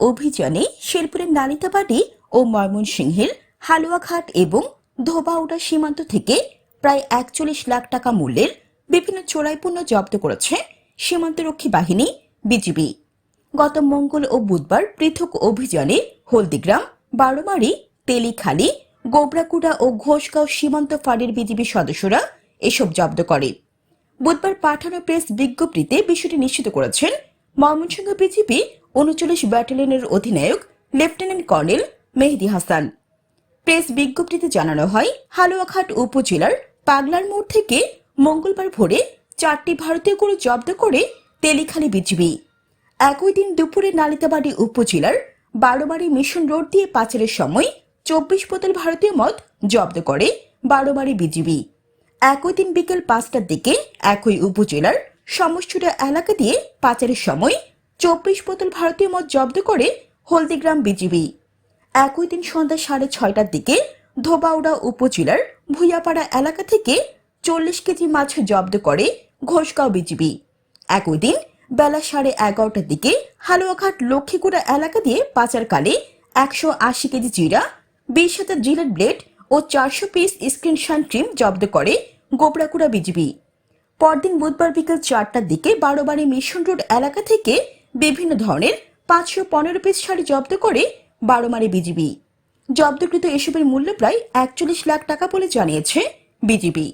অভিযানে শেরপুরের নালিতাবাড়ি ও ময়মনসিংহের হালুয়াঘাট এবং ধোবাউড়া সীমান্ত থেকে প্রায় একচল্লিশ লাখ টাকা মূল্যের বিভিন্ন চোরাই পণ্য জব্দ করেছে সীমান্তরক্ষী বাহিনী, বিজিবি। গত মঙ্গল ও বুধবার পৃথক অভিযানে হলদিগ্রাম, বারোমারি, তেলিখালি, গোবরাকুড়া ও ঘোষগাঁও সীমান্ত ফাঁড়ির বিজিবি সদস্যরা এসব জব্দ করে। বুধবার পাঠানো প্রেস বিজ্ঞপ্তিতে বিষয়টি নিশ্চিত করেছেন ময়মনসিংহ বিজিবি উনচল্লিশ ব্যাটালিয়নের অধিনায়ক, lieutenant colonel Mehedi Hasan. Press বিজ্ঞপ্তিতে জানানো হয়, হালুয়াঘাট উপজেলার পাগলার মোড় থেকে মঙ্গলবার ভোরে চারটি ভারতীয় গরু জব্দ করে তেলিখালি বিজিবি। একই দিন দুপুরে নালিতাবাড়ি উপজেলার বারোবাড়ি মিশন রোড দিয়ে পাচারের সময় চব্বিশ বোতল ভারতীয় মদ জব্দ করে বারোবাড়ি বিজিবি। একই দিন বিকেল পাঁচটার দিকে একই উপজেলার সমষ্টিরা এলাকা দিয়ে পাচারের সময় চব্বিশ বোতল ভারতীয় মদ জব্দ করে হলদিগ্রাম বিজিবি। একই দিন সন্ধ্যা সাড়ে ছয়টার দিকে ধোবাউড়া উপজেলার ভুইয়াপাড়া এলাকা থেকে চল্লিশ কেজি মাছ জব্দ করে ঘোষগাঁও বিজিবি। একই দিন বেলা সাড়ে এগারোটার দিকে হালুয়াঘাট লক্ষ্মীগুড়া এলাকা দিয়ে পাচারকালে একশো আশি কেজি জিরা, বিশ হাজার জিলেট ব্লেড ও চারশো পিস স্ক্রিন শান ক্রিম জব্দ করে গোবরাকুড়া বিজিবি। পরদিন বুধবার বিকেল চারটার দিকে বারোবাড়ি মিশন রোড এলাকা থেকে বিভিন্ন ধরনের পাঁচশো পনেরো পিস শাড়ি জব্দ করে বারোমারি বিজিবি। জব্দকৃত এসবের মূল্য প্রায় একচল্লিশ লাখ টাকা বলে জানিয়েছে বিজিবি।